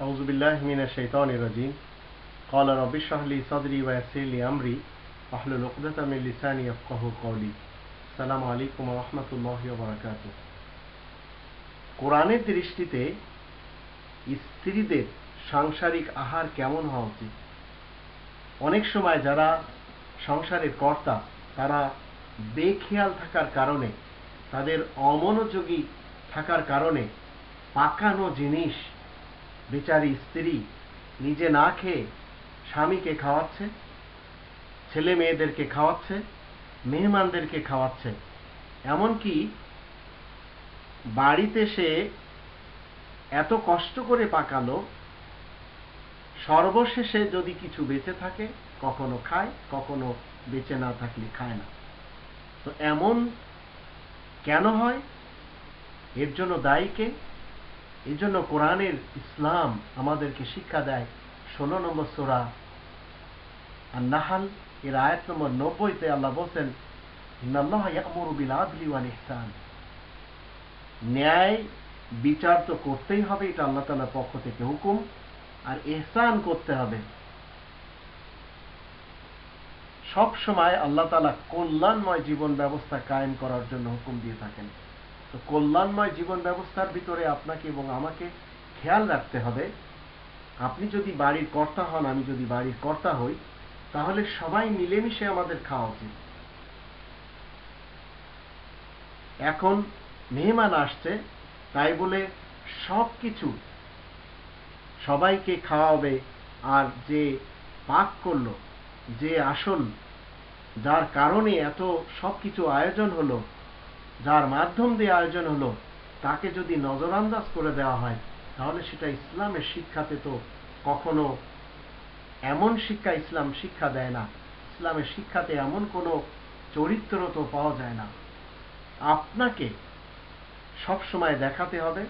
أعوذ بالله من الشيطان الرجيم قال رب اشرح لي صدري ويسر لي أمري واحلل عقدة من لساني يفقهوا قولي السلام عليكم ورحمة الله وبركاته কোরআনের দৃষ্টিতে স্ত্রীদের সাংসারিক আহার কেমন হওয়া উচিত অনেক সময় যারা সংসারের কর্তা তারা বেখেয়াল থাকার কারণে তাদের অমনোযোগী থাকার কারণে পাকানো জিনিস বেচারি স্ত্রী নিজে না খেয়ে স্বামীকে খাওয়াচ্ছে, ছেলে মেয়েদেরকে খাওয়াচ্ছে, মেহমানদেরকে খাওয়াচ্ছে। এমনকি বাড়িতে সে এত কষ্ট করে পাকালো, সর্বশেষে যদি কিছু বেঁচে থাকে, কখনো খায়, কখনো বেঁচে না থাকলে খায় না। তো এমন কেন হয়? এর জন্য দায়ী কে? এর জন্য কোরআনের ইসলাম আমাদেরকে শিক্ষা দেয়। ষোলো নম্বর সোরা আর নাহাল এর আয়াত নম্বর নব্বইতে আল্লাহ বলছেন ন্যায় বিচার তো করতেই হবে, এটা আল্লাহ তাআলার পক্ষ থেকে হুকুম। আর এহসান করতে হবে। সব সময় আল্লাহ তাআলা কল্যাণময় জীবন ব্যবস্থা কায়েম করার জন্য হুকুম দিয়ে থাকেন। তো কল্যাণময় জীবন ব্যবস্থার ভিতরে আপনাকে এবং আমাকে খেয়াল রাখতে হবে। আপনি যদি বাড়ির কর্তা হন, আমি যদি বাড়ির কর্তা হই, তাহলে সবাই মিলেমিশে আমাদের খাওয়া উচিত। এখন মেহমান আসছে, তাই বলে সব কিছু সবাইকে খাওয়াবে আর যে পাক করল, যে আসল, যার কারণে এত সব কিছু আয়োজন হলো যার মাধ্যম দিয়ে আয়োজন হলো, তাকে যদি নজরান্দাজ করে দেওয়া হয়, তাহলে সেটা ইসলামের শিক্ষাতে তো কখনো এমন শিক্ষা ইসলাম শিক্ষা দেয় না। ইসলামের শিক্ষাতে এমন কোনো চরিত্র তো পাওয়া যায় না। আপনাকে সব সময় দেখাতে হবে,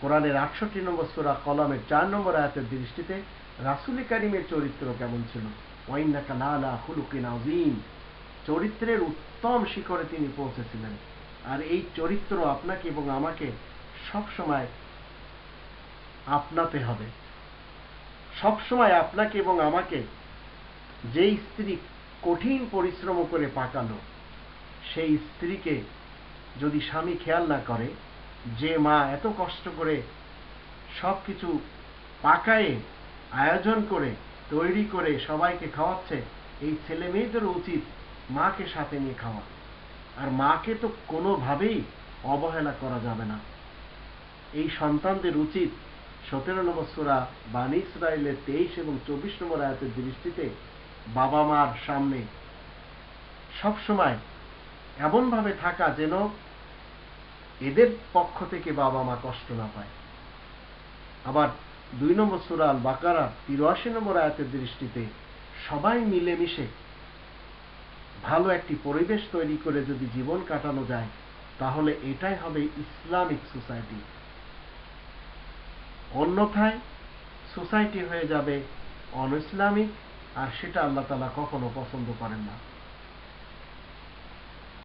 কোরআনের আটষট্টি নম্বর সোরা কলমের চার নম্বর আয়াতের দৃষ্টিতে রাসুলি কারিমের চরিত্র কেমন ছিল? ওয়াইনাকা লালা খুলুকিন আজিম চরিত্রের উত্তম শিখরে তিনি পৌঁছেছিলেন। আর এই চরিত্র আপনাকে এবং আমাকে সব সময় আপনাতে হবে। সব সময় আপনাকে এবং আমাকে যেই স্ত্রী কঠিন পরিশ্রম করে পাকালো, সেই স্ত্রীকে যদি স্বামী খেয়াল না করে, যে মা এত কষ্ট করে সব কিছু পাকায়ে, আয়োজন করে, তৈরি করে সবাইকে খাওয়াচ্ছে, এই ছেলে মেয়েদের উচিত মাকে সাথে নিয়ে খাওয়া। আর মাকে তো কোনোভাবেই অবহেলা করা যাবে না। এই সন্তানদের উচিত সতেরো নম্বর সুরা বানী ইসরায়েলের তেইশ এবং চব্বিশ নম্বর আয়াতের দৃষ্টিতে বাবা মার সামনে সব সময় এমনভাবে থাকা যেন এদের পক্ষ থেকে বাবা মা কষ্ট না পায়। আবার দুই নম্বর সুরাল বাকারা তিরাশি নম্বর আয়াতের দৃষ্টিতে সবাই মিলেমিশে ভালো একটি পরিবেশ তৈরি করে যদি জীবন কাটানো যায়, তাহলে এটাই হবে ইসলামিক সোসাইটি। অন্যথায় সোসাইটি হয়ে যাবে অন ইসলামিক, আর সেটা আল্লাহ তালা কখনো পছন্দ করেন না।